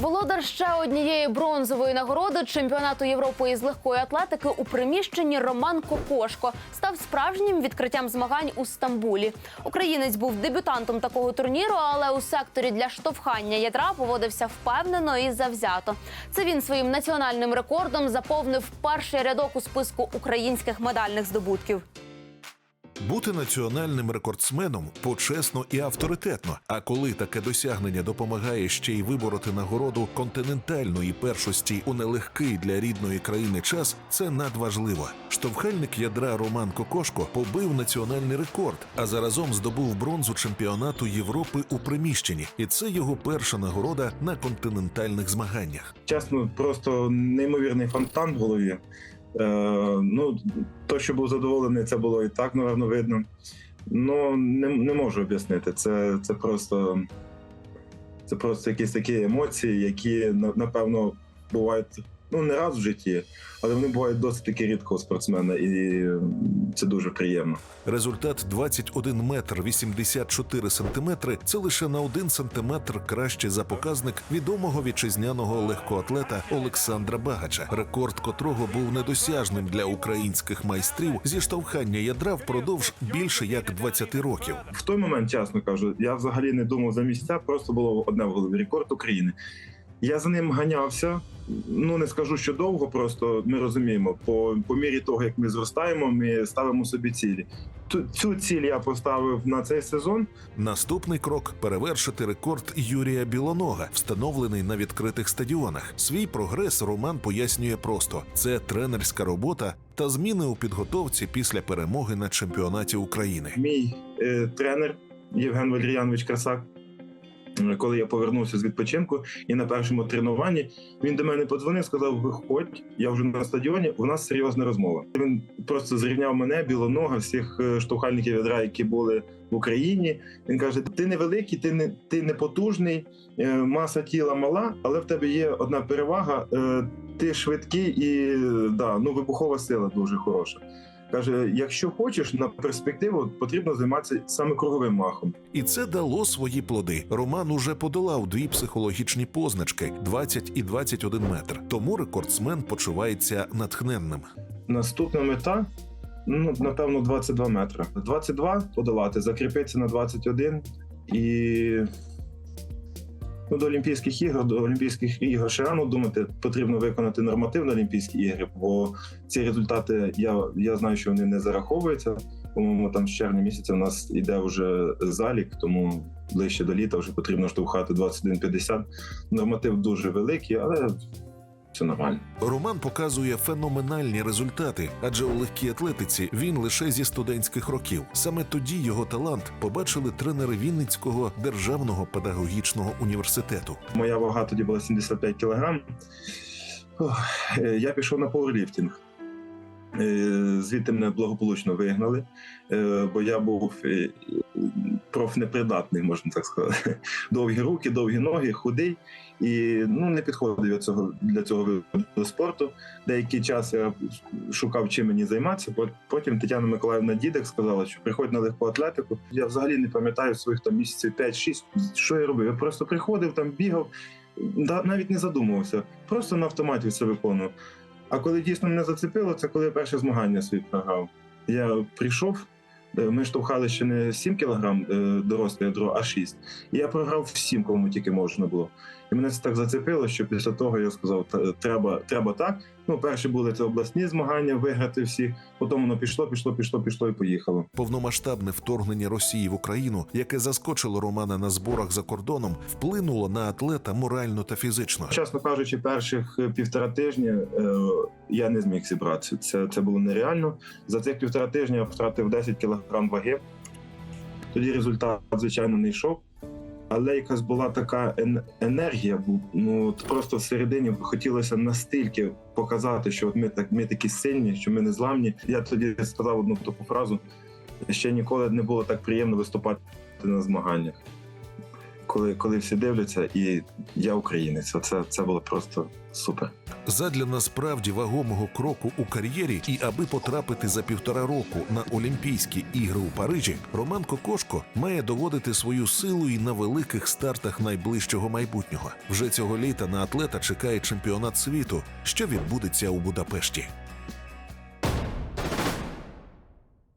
Володар ще однієї бронзової нагороди чемпіонату Європи із легкої атлетики у приміщенні Роман Кокошко став справжнім відкриттям змагань у Стамбулі. Українець був дебютантом такого турніру, але у секторі для штовхання ядра поводився впевнено і завзято. Це він своїм національним рекордом заповнив перший рядок у списку українських медальних здобутків. Бути національним рекордсменом почесно і авторитетно. А коли таке досягнення допомагає ще й вибороти нагороду континентальної першості у нелегкий для рідної країни час, це надважливо. Штовхальник ядра Роман Кокошко побив національний рекорд, а заразом здобув бронзу чемпіонату Європи у приміщенні, і це його перша нагорода на континентальних змаганнях. Чесно, просто неймовірний фонтан в голові. Е, ну, то, що був задоволений, це було і так, напевно, видно. Ну, не, не можу об'яснити. Це, це просто. Це просто якісь такі емоції, які на- напевно бувають ну не раз в житті, але вони бувають досить таки рідко у спортсмена, і це дуже приємно. Результат 21 метр 84 сантиметри. Це лише на один сантиметр краще за показник відомого вітчизняного легкоатлета Олександра Багача, рекорд котрого був недосяжним для українських майстрів зі штовхання ядра впродовж більше як 20 років. В той момент, чесно кажу, я взагалі не думав за місця, просто було одне в голові рекорд України. Я за ним ганявся. Ну не скажу, що довго, просто ми розуміємо, по, по мірі того, як ми зростаємо, ми ставимо собі цілі. Ту- Цю ціль я поставив на цей сезон. Наступний крок перевершити рекорд Юрія Білонога, встановлений на відкритих стадіонах. Свій прогрес Роман пояснює просто: це тренерська робота та зміни у підготовці після перемоги на чемпіонаті України. Мій е, тренер Євген Валеріанович Красак. Е, Коли я повернувся з відпочинку і на першому тренуванні він до мене подзвонив, сказав: Виходь, я вже на стадіоні. У нас серйозна розмова. Він просто зрівняв мене білонога, всіх е, штовхальників ядра, які були в Україні. Він каже: Ти невеликий, ти не ти не потужний, е, маса тіла мала, але в тебе є одна перевага. Ти швидкий і да, ну вибухова сила дуже хороша. Каже: якщо хочеш на перспективу, потрібно займатися саме круговим махом. І це дало свої плоди. Роман уже подолав дві психологічні позначки 20 і 21 метр. Тому рекордсмен почувається натхненним. Наступна мета. Ну, напевно, 22 метри. 22 подолати, закріпитися на 21 і ну, до Олімпійських ігор, до Олімпійських ігор ще рано думати, потрібно виконати нормативно Олімпійські ігри, бо ці результати я, я знаю, що вони не зараховуються. По-моєму, там з червня місяця у нас іде вже залік, тому ближче до літа вже потрібно штовхати 21-50. Норматив дуже великий, але все нормально. Роман показує феноменальні результати, адже у легкій атлетиці він лише зі студентських років. Саме тоді його талант побачили тренери Вінницького державного педагогічного університету. Моя вага тоді була 75 кілограм. Е, Я пішов на пауерліфтинг. Е, Звідти мене благополучно вигнали, е, бо я був профнепридатний, можна так сказати. Довгі руки, довгі ноги, худий. І ну, не підходив цього, для цього виду спорту. Деякий час я шукав, чим мені займатися. Потім Тетяна Миколаївна Дідek сказала, що приходь на легку атлетику. Я взагалі не пам'ятаю своїх там місяців 5-6, що я робив. Я просто приходив, там бігав, навіть не задумувався, просто на автоматі все виконував. А коли дійсно мене зацепило, це коли я перше змагання свої програв. Я прийшов, ми штовхали ще не 7 кілограм е, доросле ядро, а 6. І я програв всім, кому тільки можна було. І мене це так зацепило, що після того я сказав, треба, треба так. Ну, перші були це обласні змагання, виграти всі. Потім воно пішло, пішло, пішло, пішло і поїхало. Повномасштабне вторгнення Росії в Україну, яке заскочило Романа на зборах за кордоном, вплинуло на атлета морально та фізично. Чесно кажучи, перших е, півтора тижня е, я не зміг зібратися. Це, це було нереально. За цих півтора тижня я втратив 10 кілограм ваги. Тоді результат, звичайно, не йшов. Але якась була така ен- енергія, ну от просто всередині хотілося настільки показати, що от ми так ми такі сильні, що ми не зламні. Я тоді сказав одну таку фразу: ще ніколи не було так приємно виступати на змаганнях. Коли, коли всі дивляться, і я українець, це, це було просто супер. Задля насправді вагомого кроку у кар'єрі, і аби потрапити за півтора року на Олімпійські ігри у Парижі, Роман Кокошко має доводити свою силу і на великих стартах найближчого майбутнього. Вже цього літа на атлета чекає чемпіонат світу, що відбудеться у Будапешті.